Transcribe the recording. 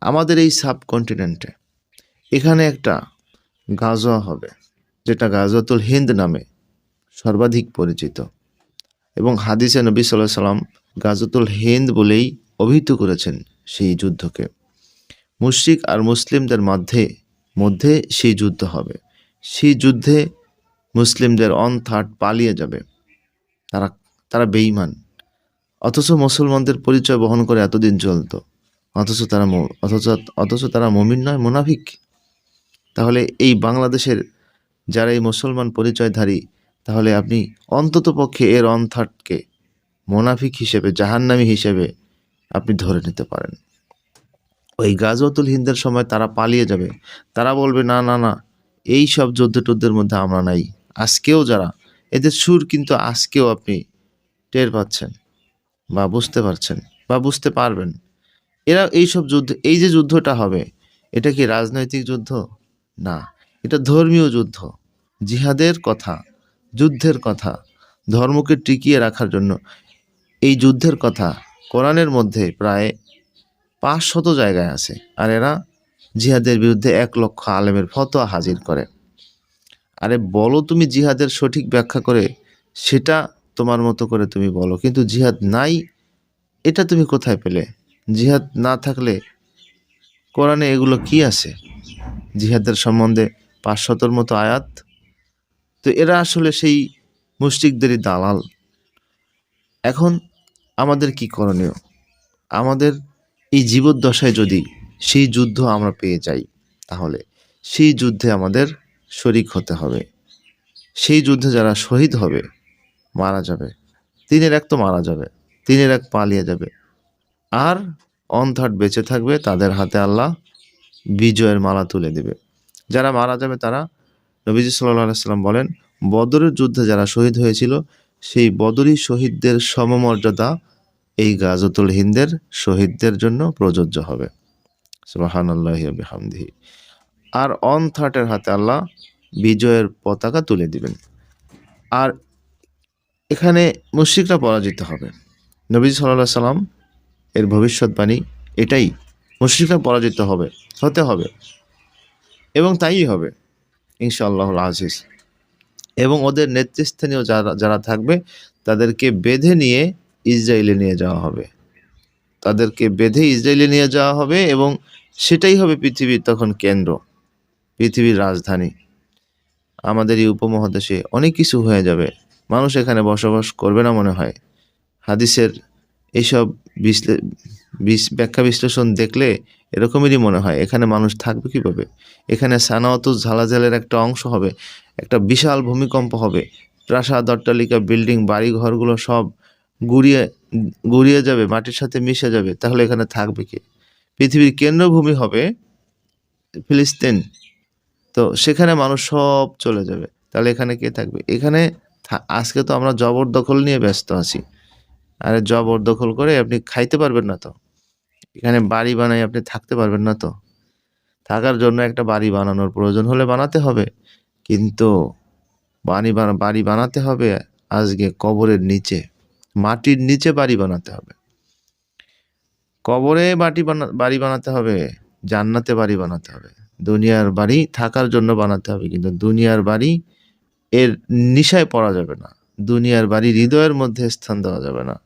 আমাদের এই সাবকন্টিনেন্টে এখানে একটা গাজোয়া হবে, যেটা গাজওয়াতুল হিন্দ নামে সর্বাধিক পরিচিত। এবং হাদিসে নবী সাল্লাহ সাল্লাম গাজতুল হিন্দ বলেই অভিহিত করেছেন সেই যুদ্ধকে। মুশরিক আর মুসলিমদের মধ্যে মধ্যে সেই যুদ্ধ হবে। সেই যুদ্ধে মুসলিমদের অন থার্ড পালিয়ে যাবে। তারা তারা বেঈমান। অথচ মুসলমানদের পরিচয় বহন করে এতদিন চলতো। অথচ তারা অথচ অথচ তারা মমিন নয়, মোনাফিক। তাহলে এই বাংলাদেশের যারা এই মুসলমান পরিচয়ধারী, তাহলে আপনি অন্তত পক্ষে এর অন থার্ডকে মোনাফিক হিসেবে, জাহান্নামি হিসেবে আপনি ধরে নিতে পারেন। ওই গাজওয়াতুল হিন্দের সময় তারা পালিয়ে যাবে। তারা বলবে, না না না, এই সব যুদ্ধ টুদ্ধের মধ্যে আমরা নাই। আজকেও যারা, এদের সুর কিন্তু আজকেও আপনি টের পাচ্ছেন বা বুঝতে পারছেন বা বুঝতে পারবেন। এরা এই সব যুদ্ধ, এই যে যুদ্ধটা হবে, এটা কি রাজনৈতিক যুদ্ধ? না, এটা ধর্মীয় যুদ্ধ। জিহাদের কথা, যুদ্ধের কথা, ধর্মকে টিকিয়ে রাখার জন্য। এই যুদ্ধের কথা কোরআনের মধ্যে প্রায় পাঁচ শত জায়গায় আছে, আর এরা জিহাদের বিরুদ্ধে এক লক্ষ আলেমের ফতোয়া হাজির করে। আরে বলো তুমি জিহাদের সঠিক ব্যাখ্যা করে, সেটা তোমার মতো করে তুমি বলো, কিন্তু জিহাদ নাই, এটা তুমি কোথায় পেলে? জিহাদ না থাকলে কোরআনে এগুলো কি আছে? জিহাদের সম্বন্ধে পাঁচশতর মতো আয়াত? তো এরা আসলে সেই মুশরিকদেরই দালাল। এখন আমাদের কি করণীয়? আমাদের এই জীবদ্দশায় যদি সেই যুদ্ধ আমরা পেয়ে যাই, তাহলে সেই যুদ্ধে আমাদের শরিক হতে হবে। সেই যুদ্ধে যারা শহীদ হবে, মারা যাবে। তিনের এক তো মারা যাবে, তিনের এক পালিয়ে যাবে। আর অন থার্ড বেঁচে থাকবে তাদের হাতে আল্লাহ বিজয়ের মালা তুলে দেবে। যারা মারা যাবে তারা নবীজি সাল্লাহ সাল্লাম বলেন, বদরের যুদ্ধে যারা শহীদ হয়েছিল, সেই বদরি শহীদদের সমমর্যাদা এই গাজতুল হিন্দের শহীদদের জন্য প্রযোজ্য হবে। সুবাহান আল্লাহ হামদিহি আর অন থার্টের হাতে আল্লাহ বিজয়ের পতাকা তুলে দিবেন। আর এখানে মুশ্রিকরা পরাজিত হবে। নবী সাল্লাহ সাল্লাম এর ভবিষ্যৎবাণী এটাই মুশ্রিকরা পরাজিত হবে, হতে হবে। এবং তাই হবে ইনশাআল্লাহ আজিজ। এবং ওদের নেতৃস্থানীয় যারা যারা থাকবে, তাদেরকে বেঁধে নিয়ে ইসরায়েলে নিয়ে যাওয়া হবে। তাদেরকে বেঁধে ইসরায়েলে নিয়ে যাওয়া হবে এবং সেটাই হবে পৃথিবীর তখন কেন্দ্র, পৃথিবীর রাজধানী। আমাদের এই উপমহাদেশে অনেক কিছু হয়ে যাবে। মানুষ এখানে বসবাস করবে না মনে হয়। হাদিসের এইসব বিশ্লে, বিশ- ব্যাখ্যা বিশ্লেষণ দেখলে এরকমেরই মনে হয়, এখানে মানুষ থাকবে কীভাবে? এখানে সানাওয়াতু ঝালাঝালের একটা অংশ হবে, একটা বিশাল ভূমিকম্প হবে, প্রাসাদ, অট্টালিকা, বিল্ডিং বাড়ি ঘরগুলো সব গুড়িয়ে গুড়িয়ে যাবে, মাটির সাথে মিশে যাবে, তাহলে এখানে থাকবে কে? পৃথিবীর কেন্দ্রভূমি হবে ফিলিস্তিন। তো সেখানে মানুষ সব চলে যাবে, তাহলে এখানে কে থাকবে? এখানে আজকে তো আমরা জবরদখল নিয়ে ব্যস্ত আছি। আরে জবরদখল করে আপনি খাইতে পারবেন না তো। এখানে বাড়ি বানাই আপনি থাকতে পারবেন না তো। থাকার জন্য একটা বাড়ি বানানোর প্রয়োজন হলে বানাতে হবে। কিন্তু বাড়ি বাড়ি বানাতে হবে আজকে কবরের নিচে। মাটির নিচে বাড়ি বানাতে হবে। কবরে বাটি বানা, বাড়ি বানাতে হবে, জান্নাতে বাড়ি বানাতে হবে। দুনিয়ার বাড়ি থাকার জন্য বানাতে হবে, কিন্তু দুনিয়ার বাড়ি এর নিশায় পড়া যাবে না। দুনিয়ার বাড়ি হৃদয়ের মধ্যে স্থান দেওয়া যাবে না।